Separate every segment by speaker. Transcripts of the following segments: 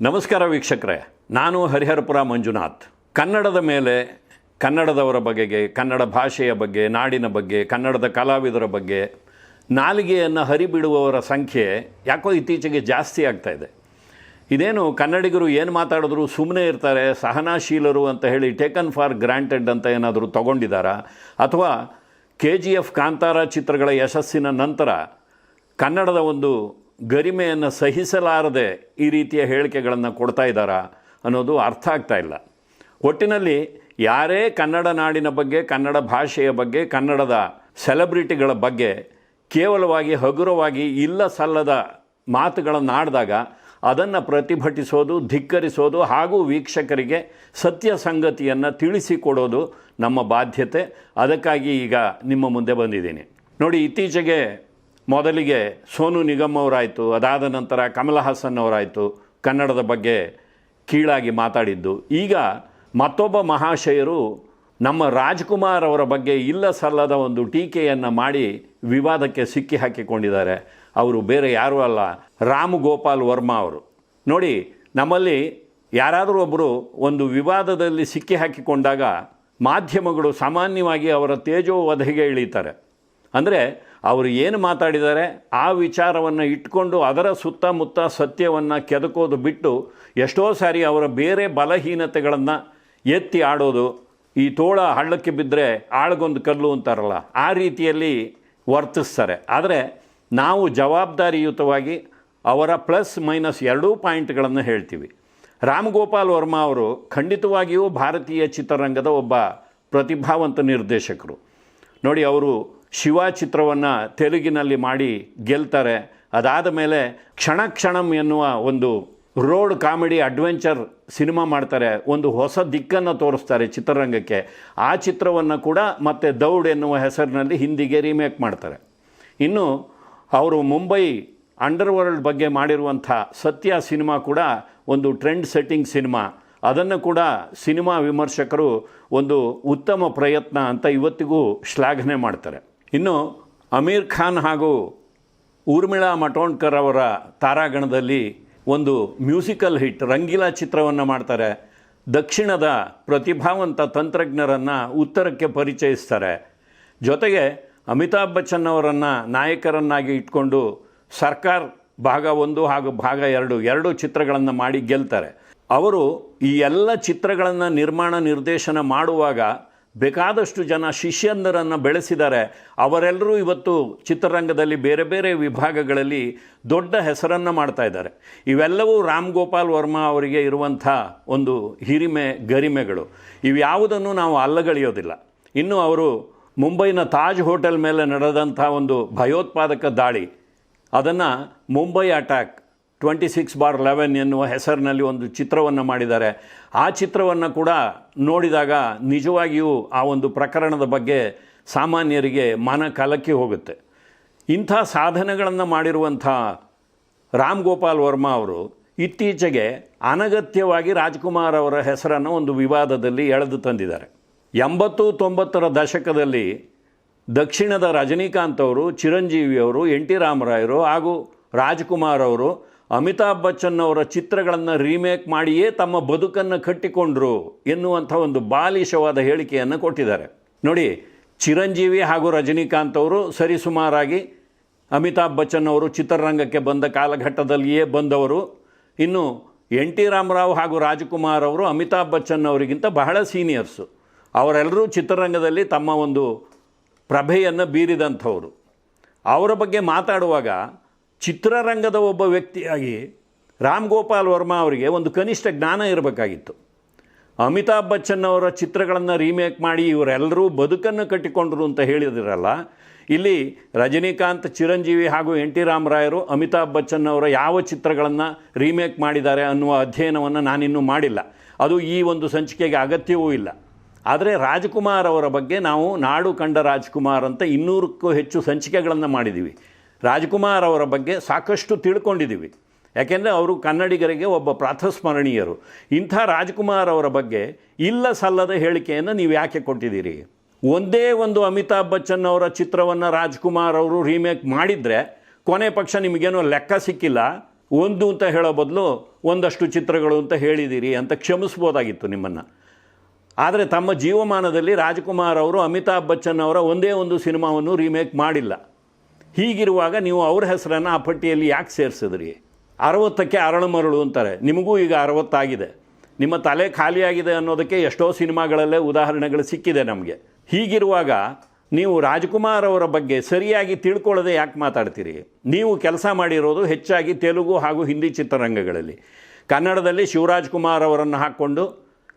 Speaker 1: ನಮಸ್ಕಾರ ವೀಕ್ಷಕರೇ, ನಾನು ಹರಿಹರಪುರ ಮಂಜುನಾಥ್. ಕನ್ನಡದ ಮೇಲೆ, ಕನ್ನಡದವರ ಬಗೆಗೆ, ಕನ್ನಡ ಭಾಷೆಯ ಬಗ್ಗೆ, ನಾಡಿನ ಬಗ್ಗೆ, ಕನ್ನಡದ ಕಲಾವಿದರ ಬಗ್ಗೆ ನಾಲಿಗೆಯನ್ನು ಹರಿಬಿಡುವವರ ಸಂಖ್ಯೆ ಯಾಕೋ ಇತ್ತೀಚೆಗೆ ಜಾಸ್ತಿ ಆಗ್ತಾ ಇದೆ. ಇದೇನು ಕನ್ನಡಿಗರು ಏನು ಮಾತಾಡಿದ್ರು ಸುಮ್ಮನೆ ಇರ್ತಾರೆ, ಸಹನಾಶೀಲರು ಅಂತ ಹೇಳಿ ಟೇಕನ್ ಫಾರ್ ಗ್ರಾಂಟೆಡ್ ಅಂತ ಏನಾದರೂ ತಗೊಂಡಿದ್ದಾರಾ ಅಥವಾ ಕೆ ಜಿ ಎಫ್ ಕಾಂತಾರ ಚಿತ್ರಗಳ ಯಶಸ್ಸಿನ ನಂತರ ಕನ್ನಡದ ಒಂದು ಗರಿಮೆಯನ್ನು ಸಹಿಸಲಾರದೆ ಈ ರೀತಿಯ ಹೇಳಿಕೆಗಳನ್ನು ಕೊಡ್ತಾ ಇದ್ದಾರಾ ಅನ್ನೋದು ಅರ್ಥ ಆಗ್ತಾ ಇಲ್ಲ. ಒಟ್ಟಿನಲ್ಲಿ ಯಾರೇ ಕನ್ನಡ ನಾಡಿನ ಬಗ್ಗೆ, ಕನ್ನಡ ಭಾಷೆಯ ಬಗ್ಗೆ, ಕನ್ನಡದ ಸೆಲೆಬ್ರಿಟಿಗಳ ಬಗ್ಗೆ ಕೇವಲವಾಗಿ ಹಗುರವಾಗಿ ಇಲ್ಲ ಸಲ್ಲದ ಮಾತುಗಳನ್ನು ಆಡಿದಾಗ ಅದನ್ನು ಪ್ರತಿಭಟಿಸೋದು, ಧಿಕ್ಕರಿಸೋದು ಹಾಗೂ ವೀಕ್ಷಕರಿಗೆ ಸತ್ಯ ಸಂಗತಿಯನ್ನು ತಿಳಿಸಿಕೊಡೋದು ನಮ್ಮ ಬಾಧ್ಯತೆ. ಅದಕ್ಕಾಗಿ ಈಗ ನಿಮ್ಮ ಮುಂದೆ ಬಂದಿದ್ದೀನಿ. ನೋಡಿ, ಇತ್ತೀಚೆಗೆ ಮೊದಲಿಗೆ ಸೋನು ನಿಗಮ್ ಅವರಾಯಿತು, ಅದಾದ ನಂತರ ಕಮಲ ಹಾಸನ್ ಅವರಾಯಿತು, ಕನ್ನಡದ ಬಗ್ಗೆ ಕೀಳಾಗಿ ಮಾತಾಡಿದ್ದು. ಈಗ ಮತ್ತೊಬ್ಬ ಮಹಾಶಯರು ನಮ್ಮ ರಾಜ್ಕುಮಾರ್ ಅವರ ಬಗ್ಗೆ ಇಲ್ಲ ಸಲ್ಲದ ಒಂದು ಟೀಕೆಯನ್ನು ಮಾಡಿ ವಿವಾದಕ್ಕೆ ಸಿಕ್ಕಿ ಹಾಕಿಕೊಂಡಿದ್ದಾರೆ. ಅವರು ಬೇರೆ ಯಾರೂ ಅಲ್ಲ ರಾಮ್ ಗೋಪಾಲ್ ವರ್ಮಾ ಅವರು. ನೋಡಿ, ನಮ್ಮಲ್ಲಿ ಯಾರಾದರೂ ಒಬ್ಬರು ಒಂದು ವಿವಾದದಲ್ಲಿ ಸಿಕ್ಕಿ ಹಾಕಿಕೊಂಡಾಗ ಮಾಧ್ಯಮಗಳು ಸಾಮಾನ್ಯವಾಗಿ ಅವರ ತೇಜೋವಧೆಗೆ ಇಳೀತಾರೆ. ಅಂದರೆ ಅವರು ಏನು ಮಾತಾಡಿದ್ದಾರೆ? ಆ ವಿಚಾರವನ್ನು ಇಟ್ಕೊಂಡು ಅದರ ಸುತ್ತಮುತ್ತ ಸತ್ಯವನ್ನು ಕೆದಕೋದು ಬಿಟ್ಟು ಎಷ್ಟೋ ಸಾರಿ ಅವರ ಬೇರೆ ಬಲಹೀನತೆಗಳನ್ನು ಎತ್ತಿ ಆಡೋದು, ಈ ತೋಳ ಹಳ್ಳಕ್ಕೆ ಬಿದ್ದರೆ ಆಳ್ಗೊಂದು ಕಲ್ಲು ಅಂತಾರಲ್ಲ, ಆ ರೀತಿಯಲ್ಲಿ ವರ್ತಿಸ್ತಾರೆ. ಆದರೆ ನಾವು ಜವಾಬ್ದಾರಿಯುತವಾಗಿ ಅವರ ಪ್ಲಸ್ ಮೈನಸ್ ಎರಡೂ ಪಾಯಿಂಟ್ಗಳನ್ನು ಹೇಳ್ತೀವಿ. ರಾಮಗೋಪಾಲ್ ವರ್ಮಾ ಅವರು ಖಂಡಿತವಾಗಿಯೂ ಭಾರತೀಯ ಚಿತ್ರರಂಗದ ಒಬ್ಬ ಪ್ರತಿಭಾವಂತ ನಿರ್ದೇಶಕರು. ನೋಡಿ, ಅವರು ಶಿವ ಚಿತ್ರವನ್ನು ತೆಲುಗಿನಲ್ಲಿ ಮಾಡಿ ಗೆಲ್ತಾರೆ. ಅದಾದ ಮೇಲೆ ಕ್ಷಣ ಕ್ಷಣಂ ಎನ್ನುವ ಒಂದು ರೋಡ್ ಕಾಮಿಡಿ ಅಡ್ವೆಂಚರ್ ಸಿನಿಮಾ ಮಾಡ್ತಾರೆ. ಒಂದು ಹೊಸ ದಿಕ್ಕನ್ನು ತೋರಿಸ್ತಾರೆ ಚಿತ್ರರಂಗಕ್ಕೆ. ಆ ಚಿತ್ರವನ್ನು ಕೂಡ ಮತ್ತೆ ದೌಡ್ ಎನ್ನುವ ಹೆಸರಿನಲ್ಲಿ ಹಿಂದಿಗೆ ರೀಮೇಕ್ ಮಾಡ್ತಾರೆ. ಇನ್ನು ಅವರು ಮುಂಬೈ ಅಂಡರ್ ವರ್ಲ್ಡ್ ಬಗ್ಗೆ ಮಾಡಿರುವಂಥ ಸತ್ಯ ಸಿನಿಮಾ ಕೂಡ ಒಂದು ಟ್ರೆಂಡ್ ಸೆಟ್ಟಿಂಗ್ ಸಿನಿಮಾ. ಅದನ್ನು ಕೂಡ ಸಿನಿಮಾ ವಿಮರ್ಶಕರು ಒಂದು ಉತ್ತಮ ಪ್ರಯತ್ನ ಅಂತ ಇವತ್ತಿಗೂ ಶ್ಲಾಘನೆ ಮಾಡ್ತಾರೆ. ಇನ್ನು ಅಮೀರ್ ಖಾನ್ ಹಾಗೂ ಊರ್ಮಿಳಾ ಮಟೋಂಡ್ಕರ್ ಅವರ ತಾರಾಗಣದಲ್ಲಿ ಒಂದು ಮ್ಯೂಸಿಕಲ್ ಹಿಟ್, ರಂಗೀಲಾ ಚಿತ್ರವನ್ನು ಮಾಡ್ತಾರೆ. ದಕ್ಷಿಣದ ಪ್ರತಿಭಾವಂತ ತಂತ್ರಜ್ಞರನ್ನು ಉತ್ತರಕ್ಕೆ ಪರಿಚಯಿಸ್ತಾರೆ. ಜೊತೆಗೆ ಅಮಿತಾಬ್ ಬಚ್ಚನ್ ಅವರನ್ನು ನಾಯಕರನ್ನಾಗಿ ಇಟ್ಕೊಂಡು ಸರ್ಕಾರ್ ಭಾಗ ಒಂದು ಹಾಗೂ ಭಾಗ ಎರಡು ಎರಡು ಚಿತ್ರಗಳನ್ನು ಮಾಡಿ ಗೆಲ್ತಾರೆ. ಅವರು ಈ ಎಲ್ಲ ಚಿತ್ರಗಳನ್ನು ನಿರ್ಮಾಣ ನಿರ್ದೇಶನ ಮಾಡುವಾಗ ಬೇಕಾದಷ್ಟು ಜನ ಶಿಷ್ಯಂದರನ್ನು ಬೆಳೆಸಿದ್ದಾರೆ. ಅವರೆಲ್ಲರೂ ಇವತ್ತು ಚಿತ್ರರಂಗದಲ್ಲಿ ಬೇರೆ ಬೇರೆ ವಿಭಾಗಗಳಲ್ಲಿ ದೊಡ್ಡ ಹೆಸರನ್ನು ಮಾಡ್ತಾ ಇದ್ದಾರೆ. ಇವೆಲ್ಲವೂ ರಾಮ್ ಗೋಪಾಲ್ ವರ್ಮಾ ಅವರಿಗೆ ಇರುವಂಥ ಒಂದು ಹಿರಿಮೆ, ಗರಿಮೆಗಳು. ಇವ್ಯಾವುದನ್ನು ನಾವು ಅಲ್ಲಗಳೆಯೋದಿಲ್ಲ. ಇನ್ನು ಅವರು ಮುಂಬೈನ ತಾಜ್ ಹೋಟೆಲ್ ಮೇಲೆ ನಡೆದಂಥ ಒಂದು ಭಯೋತ್ಪಾದಕ ದಾಳಿ. ಅದನ್ನು Mumbai attack twenty six bar eleven ಎನ್ನುವ ಹೆಸರಿನಲ್ಲಿ ಒಂದು ಚಿತ್ರವನ್ನು ಮಾಡಿದ್ದಾರೆ. ಆ ಚಿತ್ರವನ್ನು ಕೂಡ ನೋಡಿದಾಗ ನಿಜವಾಗಿಯೂ ಆ ಒಂದು ಪ್ರಕರಣದ ಬಗ್ಗೆ ಸಾಮಾನ್ಯರಿಗೆ ಮನ ಕಲಕಿ ಹೋಗುತ್ತೆ. ಇಂಥ ಸಾಧನೆಗಳನ್ನು ಮಾಡಿರುವಂಥ ರಾಮ್ ಗೋಪಾಲ್ ವರ್ಮಾ ಅವರು ಇತ್ತೀಚೆಗೆ ಅನಗತ್ಯವಾಗಿ ರಾಜ್ಕುಮಾರ್ ಅವರ ಹೆಸರನ್ನು ಒಂದು ವಿವಾದದಲ್ಲಿ ಎಳೆದು ತಂದಿದ್ದಾರೆ. ಎಂಬತ್ತು ತೊಂಬತ್ತರ ದಶಕದಲ್ಲಿ ದಕ್ಷಿಣದ ರಜನೀಕಾಂತ್ ಅವರು ಚಿರಂಜೀವಿಯವರು ಎನ್ ಟಿ ರಾಮರಾಯರು ಹಾಗೂ ರಾಜ್ಕುಮಾರ್ ಅವರು ಅಮಿತಾಬ್ ಬಚ್ಚನ್ ಅವರ ಚಿತ್ರಗಳನ್ನು ರೀಮೇಕ್ ಮಾಡಿಯೇ ತಮ್ಮ ಬದುಕನ್ನು ಕಟ್ಟಿಕೊಂಡ್ರು ಎನ್ನುವಂಥ ಒಂದು ಬಾಲಿಶವಾದ ಹೇಳಿಕೆಯನ್ನು ಕೊಟ್ಟಿದ್ದಾರೆ. ನೋಡಿ, ಚಿರಂಜೀವಿ ಹಾಗೂ ರಜನಿಕಾಂತ್ ಅವರು ಸರಿಸುಮಾರಾಗಿ ಅಮಿತಾಬ್ ಬಚ್ಚನ್ ಅವರು ಚಿತ್ರರಂಗಕ್ಕೆ ಬಂದ ಕಾಲಘಟ್ಟದಲ್ಲಿಯೇ ಬಂದವರು. ಇನ್ನು ಎನ್ ಟಿ ರಾಮರಾವ್ ಹಾಗೂ ರಾಜ್ಕುಮಾರ್ ಅವರು ಅಮಿತಾಬ್ ಬಚ್ಚನ್ ಅವರಿಗಿಂತ ಬಹಳ ಸೀನಿಯರ್ಸು. ಅವರೆಲ್ಲರೂ ಚಿತ್ರರಂಗದಲ್ಲಿ ತಮ್ಮ ಒಂದು ಪ್ರಭೆಯನ್ನು ಬೀರಿದಂಥವರು. ಅವರ ಬಗ್ಗೆ ಮಾತಾಡುವಾಗ ಚಿತ್ರರಂಗದ ಒಬ್ಬ ವ್ಯಕ್ತಿಯಾಗಿ ರಾಮ್ ಗೋಪಾಲ್ ವರ್ಮಾ ಅವರಿಗೆ ಒಂದು ಕನಿಷ್ಠ ಜ್ಞಾನ ಇರಬೇಕಾಗಿತ್ತು. ಅಮಿತಾಬ್ ಬಚ್ಚನ್ ಅವರ ಚಿತ್ರಗಳನ್ನು ರೀಮೇಕ್ ಮಾಡಿ ಇವರೆಲ್ಲರೂ ಬದುಕನ್ನು ಕಟ್ಟಿಕೊಂಡರು ಅಂತ ಹೇಳಿದಿರಲ್ಲ, ಇಲ್ಲಿ ರಜನಿಕಾಂತ್, ಚಿರಂಜೀವಿ ಹಾಗೂ ಎನ್ ಟಿ ರಾಮರಾಯರು ಅಮಿತಾಬ್ ಬಚ್ಚನ್ ಅವರ ಯಾವ ಚಿತ್ರಗಳನ್ನು ರೀಮೇಕ್ ಮಾಡಿದ್ದಾರೆ ಅನ್ನುವ ಅಧ್ಯಯನವನ್ನು ನಾನಿನ್ನೂ ಮಾಡಿಲ್ಲ. ಅದು ಈ ಒಂದು ಸಂಚಿಕೆಗೆ ಅಗತ್ಯವೂ ಇಲ್ಲ. ಆದರೆ ರಾಜ್ಕುಮಾರ್ ಅವರ ಬಗ್ಗೆ ನಾವು ನಾಡು ಕಂಡ ರಾಜ್ಕುಮಾರ್ ಅಂತ ಇನ್ನೂರಕ್ಕೂ ಹೆಚ್ಚು ಸಂಚಿಕೆಗಳನ್ನು ಮಾಡಿದ್ದೀವಿ ರಾಜ್ಕುಮಾರ್ ಅವರ ಬಗ್ಗೆ ಸಾಕಷ್ಟು ತಿಳ್ಕೊಂಡಿದ್ದೀವಿ. ಯಾಕೆಂದರೆ ಅವರು ಕನ್ನಡಿಗರಿಗೆ ಒಬ್ಬ ಪ್ರಾತಸ್ಮರಣೀಯರು. ಇಂಥ ರಾಜ್ಕುಮಾರ್ ಅವರ ಬಗ್ಗೆ ಇಲ್ಲ ಸಲ್ಲದ ಹೇಳಿಕೆಯನ್ನು ನೀವು ಯಾಕೆ ಕೊಟ್ಟಿದ್ದೀರಿ? ಒಂದೇ ಒಂದು ಅಮಿತಾಬ್ ಬಚ್ಚನ್ ಅವರ ಚಿತ್ರವನ್ನು ರಾಜ್ಕುಮಾರ್ ಅವರು ರೀಮೇಕ್ ಮಾಡಿದರೆ ಕೊನೆ ಪಕ್ಷ ನಿಮಗೇನೋ ಲೆಕ್ಕ ಸಿಕ್ಕಿಲ್ಲ. ಒಂದು ಅಂತ ಹೇಳೋ ಬದಲು ಒಂದಷ್ಟು ಚಿತ್ರಗಳು ಅಂತ ಹೇಳಿದ್ದೀರಿ ಅಂತ ಕ್ಷಮಿಸ್ಬೋದಾಗಿತ್ತು ನಿಮ್ಮನ್ನು. ಆದರೆ ತಮ್ಮ ಜೀವಮಾನದಲ್ಲಿ ರಾಜ್ಕುಮಾರ್ ಅವರು ಅಮಿತಾಬ್ ಬಚ್ಚನ್ ಅವರ ಒಂದೇ ಒಂದು ಸಿನಿಮಾವನ್ನು ರೀಮೇಕ್ ಮಾಡಿಲ್ಲ. ಹೀಗಿರುವಾಗ ನೀವು ಅವ್ರ ಹೆಸರನ್ನು ಆ ಪಟ್ಟಿಯಲ್ಲಿ ಯಾಕೆ ಸೇರಿಸಿದ್ರಿ? ಅರವತ್ತಕ್ಕೆ ಅರಳು ಮರಳು ಅಂತಾರೆ. ನಿಮಗೂ ಈಗ ಅರವತ್ತಾಗಿದೆ. ನಿಮ್ಮ ತಲೆ ಖಾಲಿಯಾಗಿದೆ ಅನ್ನೋದಕ್ಕೆ ಎಷ್ಟೋ ಸಿನಿಮಾಗಳಲ್ಲೇ ಉದಾಹರಣೆಗಳು ಸಿಕ್ಕಿದೆ ನಮಗೆ. ಹೀಗಿರುವಾಗ ನೀವು ರಾಜ್ಕುಮಾರ್ ಅವರ ಬಗ್ಗೆ ಸರಿಯಾಗಿ ತಿಳ್ಕೊಳ್ಳದೆ ಯಾಕೆ ಮಾತಾಡ್ತೀರಿ? ನೀವು ಕೆಲಸ ಮಾಡಿರೋದು ಹೆಚ್ಚಾಗಿ ತೆಲುಗು ಹಾಗೂ ಹಿಂದಿ ಚಿತ್ರರಂಗಗಳಲ್ಲಿ. ಕನ್ನಡದಲ್ಲಿ ಶಿವರಾಜ್ ಕುಮಾರ್ ಅವರನ್ನು ಹಾಕ್ಕೊಂಡು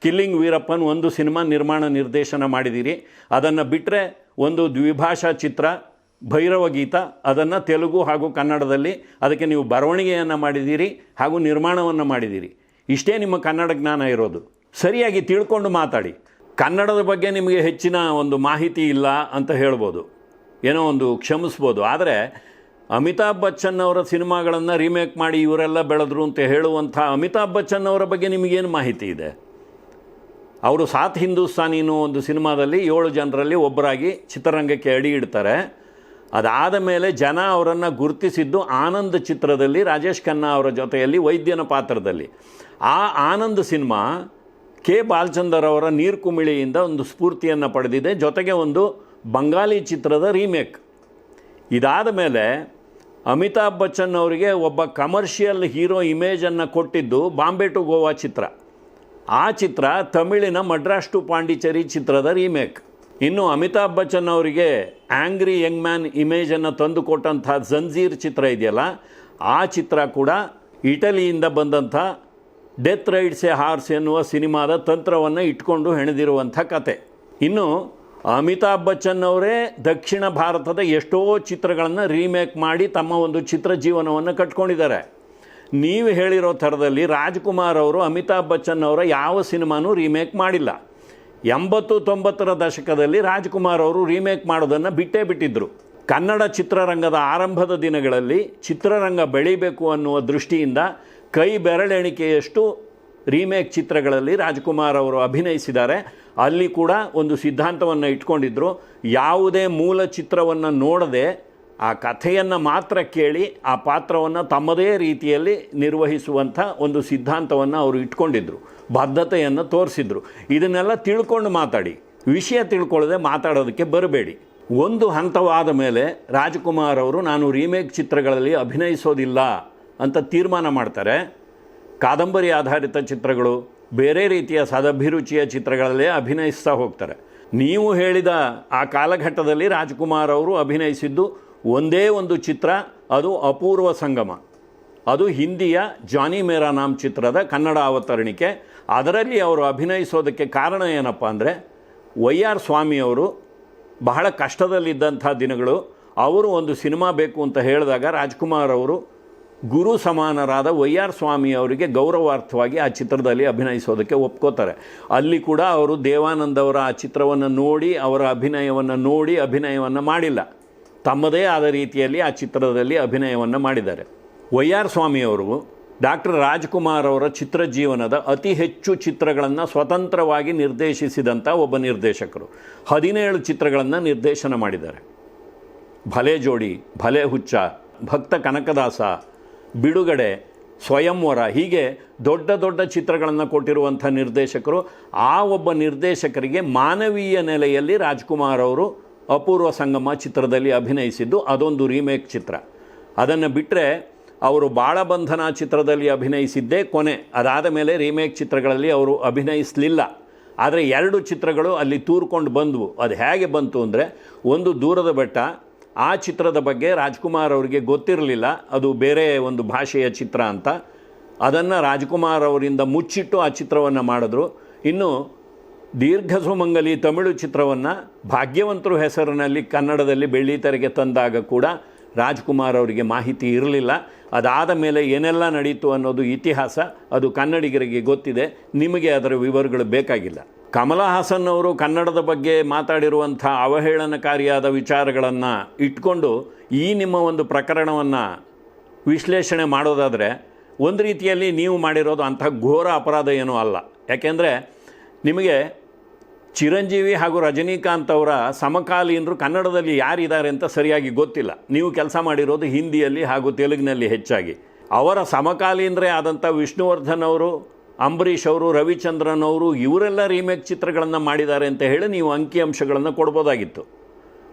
Speaker 1: ಕಿಲ್ಲಿಂಗ್ ವೀರಪ್ಪನ್ ಒಂದು ಸಿನಿಮಾ ನಿರ್ಮಾಣ ನಿರ್ದೇಶನ ಮಾಡಿದ್ದೀರಿ. ಅದನ್ನು ಬಿಟ್ಟರೆ ಒಂದು ದ್ವಿಭಾಷಾ ಚಿತ್ರ ಭೈರವ ಗೀತ, ಅದನ್ನು ತೆಲುಗು ಹಾಗೂ ಕನ್ನಡದಲ್ಲಿ ಅದಕ್ಕೆ ನೀವು ಬರವಣಿಗೆಯನ್ನು ಮಾಡಿದ್ದೀರಿ ಹಾಗೂ ನಿರ್ಮಾಣವನ್ನು ಮಾಡಿದ್ದೀರಿ. ಇಷ್ಟೇ ನಿಮ್ಮ ಕನ್ನಡ ಜ್ಞಾನ ಇರೋದು. ಸರಿಯಾಗಿ ತಿಳ್ಕೊಂಡು ಮಾತಾಡಿ. ಕನ್ನಡದ ಬಗ್ಗೆ ನಿಮಗೆ ಹೆಚ್ಚಿನ ಒಂದು ಮಾಹಿತಿ ಇಲ್ಲ ಅಂತ ಹೇಳ್ಬೋದು. ಏನೋ ಒಂದು ಕ್ಷಮಿಸ್ಬೋದು. ಆದರೆ ಅಮಿತಾಬ್ ಬಚ್ಚನ್ ಅವರ ಸಿನಿಮಾಗಳನ್ನು ರೀಮೇಕ್ ಮಾಡಿ ಇವರೆಲ್ಲ ಬೆಳೆದ್ರು ಅಂತ ಹೇಳುವಂಥ ಅಮಿತಾಬ್ ಬಚ್ಚನ್ ಅವರ ಬಗ್ಗೆ ನಿಮಗೇನು ಮಾಹಿತಿ ಇದೆ? ಅವರು ಸಾತ್ ಹಿಂದೂಸ್ತಾನಿ ಅನ್ನೋ ಒಂದು ಸಿನಿಮಾದಲ್ಲಿ ಏಳು ಜನರಲ್ಲಿ ಒಬ್ಬರಾಗಿ ಚಿತ್ರರಂಗಕ್ಕೆ ಅಡಿ ಇಡ್ತಾರೆ. ಅದಾದ ಮೇಲೆ ಜನ ಅವರನ್ನು ಗುರುತಿಸಿದ್ದು ಆನಂದ್ ಚಿತ್ರದಲ್ಲಿ ರಾಜೇಶ್ ಖನ್ನಾ ಅವರ ಜೊತೆಯಲ್ಲಿ ವೈದ್ಯನ ಪಾತ್ರದಲ್ಲಿ. ಆ ಆನಂದ್ ಸಿನಿಮಾ ಕೆ ಬಾಲಚಂದರ್ ಅವರ ನೀರು ಕುಮಿಳಿಯಿಂದ ಒಂದು ಸ್ಫೂರ್ತಿಯನ್ನು ಪಡೆದಿದೆ, ಜೊತೆಗೆ ಒಂದು ಬಂಗಾಲಿ ಚಿತ್ರದ ರೀಮೇಕ್. ಇದಾದ ಮೇಲೆ ಅಮಿತಾಬ್ ಬಚ್ಚನ್ ಅವರಿಗೆ ಒಬ್ಬ ಕಮರ್ಷಿಯಲ್ ಹೀರೋ ಇಮೇಜನ್ನು ಕೊಟ್ಟಿದ್ದು ಬಾಂಬೆ ಟು ಗೋವಾ ಚಿತ್ರ. ಆ ಚಿತ್ರ ತಮಿಳಿನ ಮಡ್ರಾಸ್ ಟು ಪಾಂಡಿಚೇರಿ ಚಿತ್ರದ ರೀಮೇಕ್. ಇನ್ನು ಅಮಿತಾಬ್ ಬಚ್ಚನ್ ಅವರಿಗೆ ಆ್ಯಂಗ್ರಿ ಯಂಗ್ ಮ್ಯಾನ್ ಇಮೇಜನ್ನು ತಂದುಕೊಟ್ಟಂಥ ಜಂಜೀರ್ ಚಿತ್ರ ಇದೆಯಲ್ಲ, ಆ ಚಿತ್ರ ಕೂಡ ಇಟಲಿಯಿಂದ ಬಂದಂಥ ಡೆತ್ ರೈಡ್ಸ್ ಎ ಹಾರ್ಸ್ ಎನ್ನುವ ಸಿನಿಮಾದ ತಂತ್ರವನ್ನು ಇಟ್ಕೊಂಡು ಹೆಣೆದಿರುವಂಥ ಕತೆ. ಇನ್ನು ಅಮಿತಾಬ್ ಬಚ್ಚನ್ ಅವರೇ ದಕ್ಷಿಣ ಭಾರತದ ಎಷ್ಟೋ ಚಿತ್ರಗಳನ್ನು ರೀಮೇಕ್ ಮಾಡಿ ತಮ್ಮ ಒಂದು ಚಿತ್ರ ಜೀವನವನ್ನು ಕಟ್ಕೊಂಡಿದ್ದಾರೆ. ನೀವು ಹೇಳಿರೋ ಥರದಲ್ಲಿ ರಾಜ್ಕುಮಾರ್ ಅವರು ಅಮಿತಾಬ್ ಬಚ್ಚನ್ ಅವರ ಯಾವ ಸಿನಿಮಾನೂ ರೀಮೇಕ್ ಮಾಡಿಲ್ಲ. ಎಂಬತ್ತು ತೊಂಬತ್ತರ ದಶಕದಲ್ಲಿ ರಾಜ್ಕುಮಾರ್ ಅವರು ರೀಮೇಕ್ ಮಾಡೋದನ್ನು ಬಿಟ್ಟೇ ಬಿಟ್ಟಿದ್ದರು ಕನ್ನಡ ಚಿತ್ರರಂಗದ ಆರಂಭದ ದಿನಗಳಲ್ಲಿ ಚಿತ್ರರಂಗ ಬೆಳಿಬೇಕು ಅನ್ನುವ ದೃಷ್ಟಿಯಿಂದ ಕೈ ಬೆರಳೆಣಿಕೆಯಷ್ಟು ರೀಮೇಕ್ ಚಿತ್ರಗಳಲ್ಲಿ ರಾಜ್ಕುಮಾರ್ ಅವರು ಅಭಿನಯಿಸಿದ್ದಾರೆ. ಅಲ್ಲಿ ಕೂಡ ಒಂದು ಸಿದ್ಧಾಂತವನ್ನು ಇಟ್ಕೊಂಡಿದ್ದರು ಯಾವುದೇ ಮೂಲ ಚಿತ್ರವನ್ನು ನೋಡದೆ ಆ ಕಥೆಯನ್ನು ಮಾತ್ರ ಕೇಳಿ, ಆ ಪಾತ್ರವನ್ನು ತಮ್ಮದೇ ರೀತಿಯಲ್ಲಿ ನಿರ್ವಹಿಸುವಂಥ ಒಂದು ಸಿದ್ಧಾಂತವನ್ನು ಅವರು ಇಟ್ಕೊಂಡಿದ್ದರು ಬದ್ಧತೆಯನ್ನು ತೋರಿಸಿದ್ರು. ಇದನ್ನೆಲ್ಲ ತಿಳ್ಕೊಂಡು ಮಾತಾಡಿ. ವಿಷಯ ತಿಳ್ಕೊಳ್ಳದೆ ಮಾತಾಡೋದಕ್ಕೆ ಬರಬೇಡಿ. ಒಂದು ಹಂತವಾದ ಮೇಲೆ ರಾಜ್ಕುಮಾರ್ ಅವರು, ನಾನು ರೀಮೇಕ್ ಚಿತ್ರಗಳಲ್ಲಿ ಅಭಿನಯಿಸೋದಿಲ್ಲ ಅಂತ ತೀರ್ಮಾನ ಮಾಡ್ತಾರೆ. ಕಾದಂಬರಿ ಆಧಾರಿತ ಚಿತ್ರಗಳು, ಬೇರೆ ರೀತಿಯ ಸದಭಿರುಚಿಯ ಚಿತ್ರಗಳಲ್ಲೇ ಅಭಿನಯಿಸ್ತಾ ಹೋಗ್ತಾರೆ. ನೀವು ಹೇಳಿದ ಆ ಕಾಲಘಟ್ಟದಲ್ಲಿ ರಾಜ್ಕುಮಾರ್ ಅವರು ಅಭಿನಯಿಸಿದ್ದು ಒಂದೇ ಒಂದು ಚಿತ್ರ, ಅದು ಅಪೂರ್ವ ಸಂಗಮ. ಅದು ಹಿಂದಿಯ ಜಾನಿ ಮೇರಾ ನಾಮ್ ಚಿತ್ರದ ಕನ್ನಡ ಅವತರಣಿಕೆ. ಅದರಲ್ಲಿ ಅವರು ಅಭಿನಯಿಸೋದಕ್ಕೆ ಕಾರಣ ಏನಪ್ಪ ಅಂದರೆ ವೈ ಆರ್ ಸ್ವಾಮಿಯವರು ಬಹಳ ಕಷ್ಟದಲ್ಲಿದ್ದಂಥ ದಿನಗಳು. ಅವರು ಒಂದು ಸಿನಿಮಾ ಬೇಕು ಅಂತ ಹೇಳಿದಾಗ ರಾಜ್ಕುಮಾರ್ ಅವರು ಗುರು ಸಮಾನರಾದ ವೈ ಆರ್ ಸ್ವಾಮಿ ಅವರಿಗೆ ಗೌರವಾರ್ಥವಾಗಿ ಆ ಚಿತ್ರದಲ್ಲಿ ಅಭಿನಯಿಸೋದಕ್ಕೆ ಒಪ್ಕೋತಾರೆ. ಅಲ್ಲಿ ಕೂಡ ಅವರು ದೇವಾನಂದ ಅವರ ಆ ಚಿತ್ರವನ್ನು ನೋಡಿ, ಅವರ ಅಭಿನಯವನ್ನು ನೋಡಿ, ಅಭಿನಯವನ್ನು ಮಾಡಿಲ್ಲ. ತಮ್ಮದೇ ಆದ ರೀತಿಯಲ್ಲಿ ಆ ಚಿತ್ರದಲ್ಲಿ ಅಭಿನಯವನ್ನು ಮಾಡಿದ್ದಾರೆ. ವೈ ಆರ್ ಸ್ವಾಮಿಯವರು ಡಾಕ್ಟರ್ ರಾಜ್ಕುಮಾರ್ ಅವರ ಚಿತ್ರ ಜೀವನದ ಅತಿ ಹೆಚ್ಚು ಚಿತ್ರಗಳನ್ನು ಸ್ವತಂತ್ರವಾಗಿ ನಿರ್ದೇಶಿಸಿದಂಥ ಒಬ್ಬ ನಿರ್ದೇಶಕರು. ಹದಿನೇಳು ಚಿತ್ರಗಳನ್ನು ನಿರ್ದೇಶನ ಮಾಡಿದ್ದಾರೆ. ಭಲೆ ಜೋಡಿ, ಭಲೆ ಹುಚ್ಚ, ಭಕ್ತ ಕನಕದಾಸ, ಬಿಡುಗಡೆ, ಸ್ವಯಂವರ ಹೀಗೆ ದೊಡ್ಡ ದೊಡ್ಡ ಚಿತ್ರಗಳನ್ನು ಕೊಟ್ಟಿರುವಂಥ ನಿರ್ದೇಶಕರು ಆ ಒಬ್ಬ ನಿರ್ದೇಶಕರಿಗೆ ಮಾನವೀಯ ನೆಲೆಯಲ್ಲಿ ರಾಜ್ಕುಮಾರ್ ಅವರು ಅಪೂರ್ವ ಸಂಗಮ ಚಿತ್ರದಲ್ಲಿ ಅಭಿನಯಿಸಿದ್ದು ಅದೊಂದು ರೀಮೇಕ್ ಚಿತ್ರ. ಅದನ್ನು ಬಿಟ್ಟರೆ ಅವರು ಬಾಳಬಂಧನ ಚಿತ್ರದಲ್ಲಿ ಅಭಿನಯಿಸಿದ್ದೇ ಕೊನೆ. ಅದಾದ ಮೇಲೆ ರೀಮೇಕ್ ಚಿತ್ರಗಳಲ್ಲಿ ಅವರು ಅಭಿನಯಿಸಲಿಲ್ಲ. ಆದರೆ ಎರಡು ಚಿತ್ರಗಳು ಅಲ್ಲಿ ತೂರ್ಕೊಂಡು ಬಂದವು. ಅದು ಹೇಗೆ ಬಂತು ಅಂದರೆ ಒಂದು ದೂರದ ಬೆಟ್ಟ, ಆ ಚಿತ್ರದ ಬಗ್ಗೆ ರಾಜ್ಕುಮಾರ್ ಅವರಿಗೆ ಗೊತ್ತಿರಲಿಲ್ಲ. ಅದು ಬೇರೆ ಒಂದು ಭಾಷೆಯ ಚಿತ್ರ ಅಂತ. ಅದನ್ನು ರಾಜ್ಕುಮಾರ್ ಅವರಿಂದ ಮುಚ್ಚಿಟ್ಟು ಆ ಚಿತ್ರವನ್ನು ಮಾಡಿದ್ರು. ಇನ್ನು ದೀರ್ಘ ಸುಮಂಗಲಿ ತಮಿಳು ಚಿತ್ರವನ್ನು ಭಾಗ್ಯವಂತರು ಹೆಸರಿನಲ್ಲಿ ಕನ್ನಡದಲ್ಲಿ ಬೆಳ್ಳಿತೆರೆಗೆ ತಂದಾಗ ಕೂಡ ರಾಜ್ಕುಮಾರ್ ಅವರಿಗೆ ಮಾಹಿತಿ ಇರಲಿಲ್ಲ. ಅದಾದ ಮೇಲೆ ಏನೆಲ್ಲ ನಡೀತು ಅನ್ನೋದು ಇತಿಹಾಸ ಅದು ಕನ್ನಡಿಗರಿಗೆ ಗೊತ್ತಿದೆ. ನಿಮಗೆ ಅದರ ವಿವರಗಳು ಬೇಕಾಗಿಲ್ಲ. ಕಮಲ ಹಾಸನ್ ಅವರು ಕನ್ನಡದ ಬಗ್ಗೆ ಮಾತಾಡಿರುವಂಥ ಅವಹೇಳನಕಾರಿಯಾದ ವಿಚಾರಗಳನ್ನು ಇಟ್ಕೊಂಡು ಈ ನಿಮ್ಮ ಒಂದು ಪ್ರಕರಣವನ್ನು ವಿಶ್ಲೇಷಣೆ ಮಾಡೋದಾದರೆ ಒಂದು ರೀತಿಯಲ್ಲಿ ನೀವು ಮಾಡಿರೋದು ಅಂಥ ಘೋರ ಅಪರಾಧ ಏನೂ ಅಲ್ಲ. ಯಾಕೆಂದರೆ ನಿಮಗೆ ಚಿರಂಜೀವಿ ಹಾಗೂ ರಜನೀಕಾಂತ್ ಅವರ ಸಮಕಾಲೀನರು ಕನ್ನಡದಲ್ಲಿ ಯಾರಿದ್ದಾರೆ ಅಂತ ಸರಿಯಾಗಿ ಗೊತ್ತಿಲ್ಲ. ನೀವು ಕೆಲಸ ಮಾಡಿರೋದು ಹಿಂದಿಯಲ್ಲಿ ಹಾಗೂ ತೆಲುಗಿನಲ್ಲಿ ಹೆಚ್ಚಾಗಿ. ಅವರ ಸಮಕಾಲೀನರೇ ಆದಂಥ ವಿಷ್ಣುವರ್ಧನ್ ಅವರು, ಅಂಬರೀಷ್ ಅವರು, ರವಿಚಂದ್ರನ್ ಅವರು, ಇವರೆಲ್ಲ ರೀಮೇಕ್ ಚಿತ್ರಗಳನ್ನು ಮಾಡಿದ್ದಾರೆ ಅಂತ ಹೇಳಿ ನೀವು ಅಂಕಿಅಂಶಗಳನ್ನು ಕೊಡ್ಬೋದಾಗಿತ್ತು.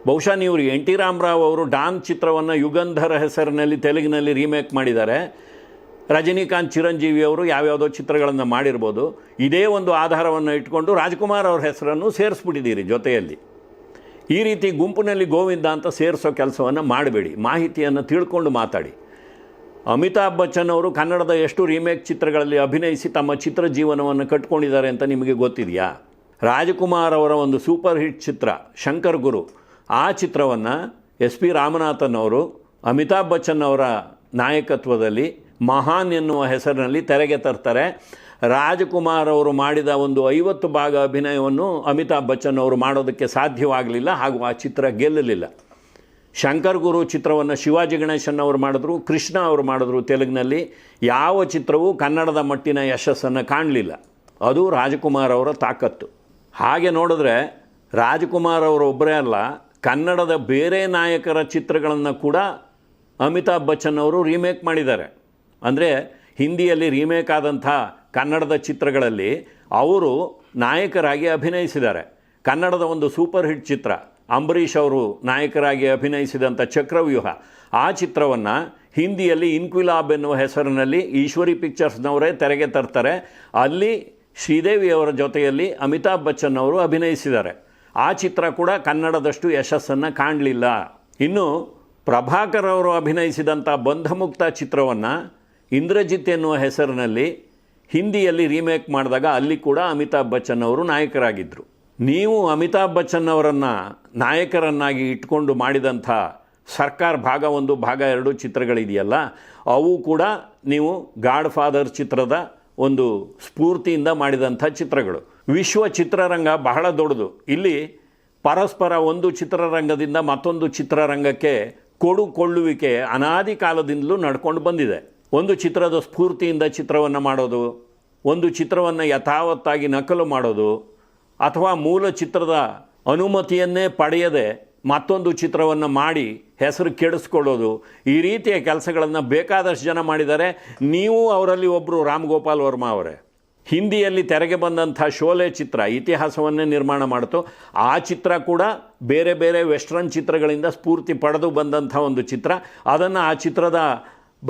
Speaker 1: ಬಹುಶಃ ನೀವು ಎನ್ ಟಿ ರಾಮರಾವ್ ಅವರು ಡಾನ್ ಚಿತ್ರವನ್ನು ಯುಗಂಧರ ಹೆಸರಿನಲ್ಲಿ ತೆಲುಗಿನಲ್ಲಿ ರೀಮೇಕ್ ಮಾಡಿದ್ದಾರೆ. ರಜನಿಕಾಂತ್ ಚಿರಂಜೀವಿ ಅವರು ಯಾವ್ಯಾವುದೋ ಚಿತ್ರಗಳನ್ನು ಮಾಡಿರ್ಬೋದು. ಇದೇ ಒಂದು ಆಧಾರವನ್ನು ಇಟ್ಕೊಂಡು ರಾಜ್ಕುಮಾರ್ ಅವ್ರ ಹೆಸರನ್ನು ಸೇರಿಸ್ಬಿಟ್ಟಿದ್ದೀರಿ ಜೊತೆಯಲ್ಲಿ. ಈ ರೀತಿ ಗುಂಪಿನಲ್ಲಿ ಗೋವಿಂದ ಅಂತ ಸೇರಿಸೋ ಕೆಲಸವನ್ನು ಮಾಡಬೇಡಿ. ಮಾಹಿತಿಯನ್ನು ತಿಳ್ಕೊಂಡು ಮಾತಾಡಿ. ಅಮಿತಾಬ್ ಬಚ್ಚನ್ ಅವರು ಕನ್ನಡದ ಎಷ್ಟು ರೀಮೇಕ್ ಚಿತ್ರಗಳಲ್ಲಿ ಅಭಿನಯಿಸಿ ತಮ್ಮ ಚಿತ್ರ ಜೀವನವನ್ನು ಕಟ್ಕೊಂಡಿದ್ದಾರೆ ಅಂತ ನಿಮಗೆ ಗೊತ್ತಿದೆಯಾ? ರಾಜಕುಮಾರ್ ಅವರ ಒಂದು ಸೂಪರ್ ಹಿಟ್ ಚಿತ್ರ, ಶಂಕರ್ ಗುರು. ಆ ಚಿತ್ರವನ್ನು ಎಸ್ ಪಿ ರಾಮನಾಥನ್ ಅವರು, ಅಮಿತಾಬ್ ಬಚ್ಚನ್ ಅವರ ನಾಯಕತ್ವದಲ್ಲಿ ಮಹಾನ್ ಎನ್ನುವ ಹೆಸರಿನಲ್ಲಿ ತೆರೆಗೆ ತರ್ತಾರೆ. ರಾಜಕುಮಾರ್ ಅವರು ಮಾಡಿದ ಒಂದು ಐವತ್ತು ಭಾಗ ಅಭಿನಯವನ್ನು ಅಮಿತಾಬ್ ಬಚ್ಚನ್ ಅವರು ಮಾಡೋದಕ್ಕೆ ಸಾಧ್ಯವಾಗಲಿಲ್ಲ, ಹಾಗೂ ಆ ಚಿತ್ರ ಗೆಲ್ಲಲಿಲ್ಲ. ಶಂಕರ್ ಗುರು ಚಿತ್ರವನ್ನು ಶಿವಾಜಿ ಗಣೇಶನ್ ಅವರು ಮಾಡಿದ್ರು, ಕೃಷ್ಣ ಅವರು ಮಾಡಿದ್ರು ತೆಲುಗಿನಲ್ಲಿ. ಯಾವ ಚಿತ್ರವೂ ಕನ್ನಡದ ಮಟ್ಟಿನ ಯಶಸ್ಸನ್ನು ಕಾಣಲಿಲ್ಲ. ಅದು ರಾಜಕುಮಾರ್ ಅವರ ತಾಕತ್ತು. ಹಾಗೆ ನೋಡಿದ್ರೆ ರಾಜಕುಮಾರ್ ಅವರು ಒಬ್ಬರೇ ಅಲ್ಲ, ಕನ್ನಡದ ಬೇರೆ ನಾಯಕರ ಚಿತ್ರಗಳನ್ನು ಕೂಡ ಅಮಿತಾಬ್ ಬಚ್ಚನ್ ಅವರು ರೀಮೇಕ್ ಮಾಡಿದ್ದಾರೆ. ಅಂದರೆ ಹಿಂದಿಯಲ್ಲಿ ರೀಮೇಕ್ ಆದಂಥ ಕನ್ನಡದ ಚಿತ್ರಗಳಲ್ಲಿ ಅವರು ನಾಯಕರಾಗಿ ಅಭಿನಯಿಸಿದ್ದಾರೆ. ಕನ್ನಡದ ಒಂದು ಸೂಪರ್ ಹಿಟ್ ಚಿತ್ರ, ಅಂಬರೀಷ್ ಅವರು ನಾಯಕರಾಗಿ ಅಭಿನಯಿಸಿದಂಥ ಚಕ್ರವ್ಯೂಹ, ಆ ಚಿತ್ರವನ್ನು ಹಿಂದಿಯಲ್ಲಿ ಇನ್ಕ್ವಿಲಾಬ್ ಎನ್ನುವ ಹೆಸರಿನಲ್ಲಿ ಈಶ್ವರಿ ಪಿಕ್ಚರ್ಸ್ನವರೇ ತೆರೆಗೆ ತರ್ತಾರೆ. ಅಲ್ಲಿ ಶ್ರೀದೇವಿಯವರ ಜೊತೆಯಲ್ಲಿ ಅಮಿತಾಬ್ ಬಚ್ಚನ್ ಅವರು ಅಭಿನಯಿಸಿದ್ದಾರೆ. ಆ ಚಿತ್ರ ಕೂಡ ಕನ್ನಡದಷ್ಟು ಯಶಸ್ಸನ್ನು ಕಾಣಲಿಲ್ಲ. ಇನ್ನು ಪ್ರಭಾಕರ್ ಅವರು ಅಭಿನಯಿಸಿದಂಥ ಬಂಧಮುಕ್ತ ಚಿತ್ರವನ್ನು ಇಂದ್ರಜಿತ್ ಎನ್ನುವ ಹೆಸರಿನಲ್ಲಿ ಹಿಂದಿಯಲ್ಲಿ ರೀಮೇಕ್ ಮಾಡಿದಾಗ ಅಲ್ಲಿ ಕೂಡ ಅಮಿತಾಬ್ ಬಚ್ಚನ್ ಅವರು ನಾಯಕರಾಗಿದ್ದರು ನೀವು ಅಮಿತಾಬ್ ಬಚ್ಚನ್ ಅವರನ್ನು ನಾಯಕರನ್ನಾಗಿ ಇಟ್ಕೊಂಡು ಮಾಡಿದಂಥ ಸರ್ಕಾರ ಭಾಗ ಒಂದು, ಭಾಗ ಎರಡು ಚಿತ್ರಗಳಿದೆಯಲ್ಲ, ಅವು ಕೂಡ ನೀವು ಗಾಡ್ ಫಾದರ್ ಚಿತ್ರದ ಒಂದು ಸ್ಫೂರ್ತಿಯಿಂದ ಮಾಡಿದಂಥ ಚಿತ್ರಗಳು. ವಿಶ್ವ ಚಿತ್ರರಂಗ ಬಹಳ ದೊಡ್ಡದು. ಇಲ್ಲಿ ಪರಸ್ಪರ ಒಂದು ಚಿತ್ರರಂಗದಿಂದ ಮತ್ತೊಂದು ಚಿತ್ರರಂಗಕ್ಕೆ ಕೊಡುಕೊಳ್ಳುವಿಕೆ ಅನಾದಿ ಕಾಲದಿಂದಲೂ ನಡ್ಕೊಂಡು ಬಂದಿದೆ. ಒಂದು ಚಿತ್ರದ ಸ್ಫೂರ್ತಿಯಿಂದ ಚಿತ್ರವನ್ನು ಮಾಡೋದು, ಒಂದು ಚಿತ್ರವನ್ನು ಯಥಾವತ್ತಾಗಿ ನಕಲು ಮಾಡೋದು, ಅಥವಾ ಮೂಲ ಚಿತ್ರದ ಅನುಮತಿಯನ್ನೇ ಪಡೆಯದೆ ಮತ್ತೊಂದು ಚಿತ್ರವನ್ನು ಮಾಡಿ ಹೆಸರು ಕೆಡಿಸ್ಕೊಳ್ಳೋದು, ಈ ರೀತಿಯ ಕೆಲಸಗಳನ್ನು ಬೇಕಾದಷ್ಟು ಜನ ಮಾಡಿದ್ದಾರೆ. ನೀವು ಅವರಲ್ಲಿ ಒಬ್ಬರು ರಾಮ್ ಗೋಪಾಲ್ ವರ್ಮಾ ಅವರೇ. ಹಿಂದಿಯಲ್ಲಿ ತೆರೆಗೆ ಬಂದಂಥ ಶೋಲೆ ಚಿತ್ರ ಇತಿಹಾಸವನ್ನೇ ನಿರ್ಮಾಣ ಮಾಡಿತು. ಆ ಚಿತ್ರ ಕೂಡ ಬೇರೆ ಬೇರೆ ವೆಸ್ಟರ್ನ್ ಚಿತ್ರಗಳಿಂದ ಸ್ಫೂರ್ತಿ ಪಡೆದು ಬಂದಂಥ ಒಂದು ಚಿತ್ರ. ಅದನ್ನು ಆ ಚಿತ್ರದ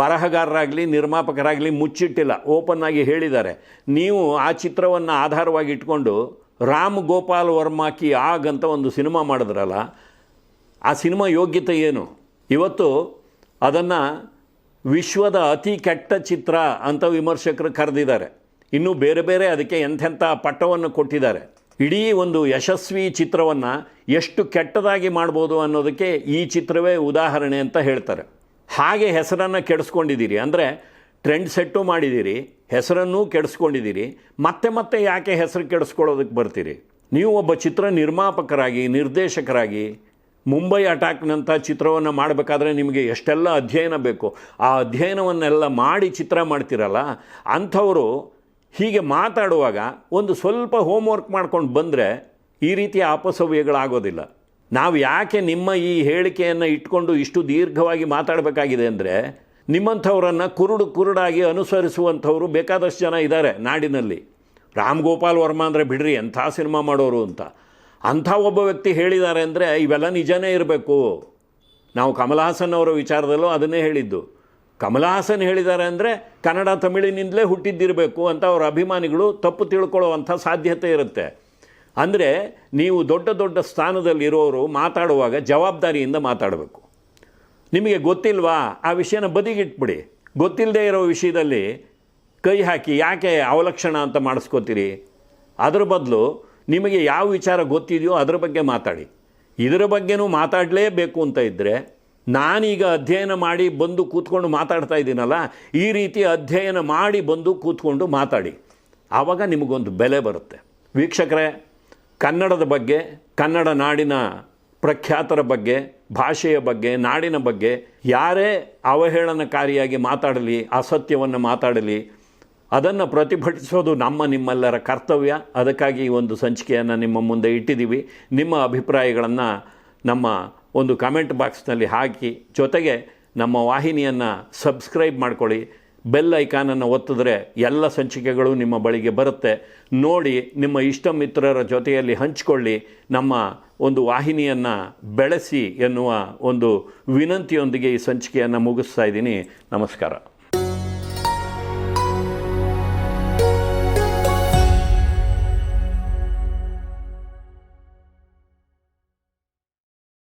Speaker 1: ಬರಹಗಾರರಾಗಲಿ, ನಿರ್ಮಾಪಕರಾಗಲಿ ಮುಚ್ಚಿಟ್ಟಿಲ್ಲ. ಓಪನ್ ಆಗಿ ಹೇಳಿದ್ದಾರೆ. ನೀವು ಆ ಚಿತ್ರವನ್ನು ಆಧಾರವಾಗಿ ಇಟ್ಕೊಂಡು ರಾಮ್ ಗೋಪಾಲ್ ವರ್ಮಾ ಕಿ ಆಗ್ ಅಂತ ಒಂದು ಸಿನಿಮಾ ಮಾಡಿದ್ರಲ್ಲ, ಆ ಸಿನಿಮಾ ಯೋಗ್ಯತೆ ಏನು? ಇವತ್ತು ಅದನ್ನು ವಿಶ್ವದ ಅತಿ ಕೆಟ್ಟ ಚಿತ್ರ ಅಂತ ವಿಮರ್ಶಕರು ಕರೆದಿದ್ದಾರೆ. ಇನ್ನೂ ಬೇರೆ ಬೇರೆ ಅದಕ್ಕೆ ಎಂಥೆಂಥ ಪಟ್ಟವನ್ನು ಕೊಟ್ಟಿದ್ದಾರೆ. ಇಡೀ ಒಂದು ಯಶಸ್ವಿ ಚಿತ್ರವನ್ನು ಎಷ್ಟು ಕೆಟ್ಟದಾಗಿ ಮಾಡ್ಬೋದು ಅನ್ನೋದಕ್ಕೆ ಈ ಚಿತ್ರವೇ ಉದಾಹರಣೆ ಅಂತ ಹೇಳ್ತಾರೆ. ಹಾಗೆ ಹೆಸರನ್ನು ಕೆಡಿಸ್ಕೊಂಡಿದ್ದೀರಿ. ಅಂದರೆ ಟ್ರೆಂಡ್ ಸೆಟ್ಟು ಮಾಡಿದ್ದೀರಿ, ಹೆಸರನ್ನೂ ಕೆಡಿಸ್ಕೊಂಡಿದ್ದೀರಿ. ಮತ್ತೆ ಮತ್ತೆ ಯಾಕೆ ಹೆಸರು ಕೆಡಿಸ್ಕೊಳ್ಳೋದಕ್ಕೆ ಬರ್ತೀರಿ? ನೀವು ಒಬ್ಬ ಚಿತ್ರ ನಿರ್ಮಾಪಕರಾಗಿ, ನಿರ್ದೇಶಕರಾಗಿ, ಮುಂಬೈ ಅಟ್ಯಾಕ್ನಂಥ ಚಿತ್ರವನ್ನು ಮಾಡಬೇಕಾದ್ರೆ ನಿಮಗೆ ಎಷ್ಟೆಲ್ಲ ಅಧ್ಯಯನ ಬೇಕು? ಆ ಅಧ್ಯಯನವನ್ನೆಲ್ಲ ಮಾಡಿ ಚಿತ್ರ ಮಾಡ್ತಿರಲ್ಲ, ಅಂಥವರು ಹೀಗೆ ಮಾತಾಡುವಾಗ ಒಂದು ಸ್ವಲ್ಪ ಹೋಮ್ವರ್ಕ್ ಮಾಡ್ಕೊಂಡು ಬಂದರೆ ಈ ರೀತಿಯ ಅಪಸವ್ಯಗಳಾಗೋದಿಲ್ಲ. ನಾವು ಯಾಕೆ ನಿಮ್ಮ ಈ ಹೇಳಿಕೆಯನ್ನು ಇಟ್ಕೊಂಡು ಇಷ್ಟು ದೀರ್ಘವಾಗಿ ಮಾತಾಡಬೇಕಾಗಿದೆ ಅಂದರೆ ನಿಮ್ಮಂಥವರನ್ನು ಕುರುಡು ಕುರುಡಾಗಿ ಅನುಸರಿಸುವಂಥವರು ಬೇಕಾದಷ್ಟು ಜನ ಇದ್ದಾರೆ ನಾಡಿನಲ್ಲಿ. ರಾಮ್ ಗೋಪಾಲ್ ವರ್ಮಾ ಅಂದರೆ ಬಿಡ್ರಿ, ಎಂಥ ಸಿನಿಮಾ ಮಾಡೋರು ಅಂತ. ಅಂಥ ಒಬ್ಬ ವ್ಯಕ್ತಿ ಹೇಳಿದ್ದಾರೆ ಅಂದರೆ ಇವೆಲ್ಲ ನಿಜನೇ ಇರಬೇಕು. ನಾವು ಕಮಲ್ ಅವರ ವಿಚಾರದಲ್ಲೂ ಅದನ್ನೇ ಹೇಳಿದ್ದು. ಕಮಲ್ ಹಾಸನ್ ಹೇಳಿದ್ದಾರೆ ಅಂದರೆ ಕನ್ನಡ ತಮಿಳಿನಿಂದಲೇ ಹುಟ್ಟಿದ್ದಿರಬೇಕು ಅಂತ ಅವರ ಅಭಿಮಾನಿಗಳು ತಪ್ಪು ತಿಳ್ಕೊಳ್ಳುವಂಥ ಸಾಧ್ಯತೆ ಇರುತ್ತೆ. ಅಂದರೆ ನೀವು ದೊಡ್ಡ ದೊಡ್ಡ ಸ್ಥಾನದಲ್ಲಿರೋರು ಮಾತಾಡುವಾಗ ಜವಾಬ್ದಾರಿಯಿಂದ ಮಾತಾಡಬೇಕು. ನಿಮಗೆ ಗೊತ್ತಿಲ್ವಾ? ಆ ವಿಷಯನ ಬದಿಗಿಟ್ಬಿಡಿ. ಗೊತ್ತಿಲ್ಲದೆ ಇರೋ ವಿಷಯದಲ್ಲಿ ಕೈ ಹಾಕಿ ಯಾಕೆ ಅವಲಕ್ಷಣ ಅಂತ ಮಾಡಿಸ್ಕೋತೀರಿ? ಅದರ ಬದಲು ನಿಮಗೆ ಯಾವ ವಿಚಾರ ಗೊತ್ತಿದೆಯೋ ಅದರ ಬಗ್ಗೆ ಮಾತಾಡಿ. ಇದರ ಬಗ್ಗೆನೂ ಮಾತಾಡಲೇಬೇಕು ಅಂತ ಇದ್ದರೆ ನಾನೀಗ ಅಧ್ಯಯನ ಮಾಡಿ ಬಂದು ಕೂತ್ಕೊಂಡು ಮಾತಾಡ್ತಾ ಇದ್ದೀನಲ್ಲ, ಈ ರೀತಿ ಅಧ್ಯಯನ ಮಾಡಿ ಬಂದು ಕೂತ್ಕೊಂಡು ಮಾತಾಡಿ. ಆವಾಗ ನಿಮಗೊಂದು ಬೆಲೆ ಬರುತ್ತೆ. ವೀಕ್ಷಕರೇ ಕನ್ನಡದ ಬಗ್ಗೆ, ಕನ್ನಡ ನಾಡಿನ ಪ್ರಖ್ಯಾತರ ಬಗ್ಗೆ, ಭಾಷೆಯ ಬಗ್ಗೆ, ನಾಡಿನ ಬಗ್ಗೆ ಯಾರೇ ಅವಹೇಳನಕಾರಿಯಾಗಿ ಮಾತಾಡಲಿ, ಅಸತ್ಯವನ್ನು ಮಾತಾಡಲಿ, ಅದನ್ನು ಪ್ರತಿಭಟಿಸೋದು ನಮ್ಮ ನಿಮ್ಮೆಲ್ಲರ ಕರ್ತವ್ಯ. ಅದಕ್ಕಾಗಿ ಈ ಒಂದು ಸಂಚಿಕೆಯನ್ನು ನಿಮ್ಮ ಮುಂದೆ ಇಟ್ಟಿದ್ದೀವಿ. ನಿಮ್ಮ ಅಭಿಪ್ರಾಯಗಳನ್ನು ನಮ್ಮ ಒಂದು ಕಮೆಂಟ್ ಬಾಕ್ಸ್ನಲ್ಲಿ ಹಾಕಿ, ಜೊತೆಗೆ ನಮ್ಮ ವಾಹಿನಿಯನ್ನು ಸಬ್ಸ್ಕ್ರೈಬ್ ಮಾಡ್ಕೊಳ್ಳಿ. ಬೆಲ್ ಐಕಾನನ್ನು ಒತ್ತಿದ್ರೆ ಎಲ್ಲ ಸಂಚಿಕೆಗಳು ನಿಮ್ಮ ಬಳಿಗೆ ಬರುತ್ತೆ. ನೋಡಿ, ನಿಮ್ಮ ಇಷ್ಟ ಮಿತ್ರರ ಜೊತೆಯಲ್ಲಿ ಹಂಚಿಕೊಳ್ಳಿ. ನಮ್ಮ ಒಂದು ವಾಹಿನಿಯನ್ನು ಬೆಳೆಸಿ ಎನ್ನುವ ಒಂದು ವಿನಂತಿಯೊಂದಿಗೆ ಈ ಸಂಚಿಕೆಯನ್ನು ಮುಗಿಸ್ತಾ ಇದ್ದೀನಿ. ನಮಸ್ಕಾರ.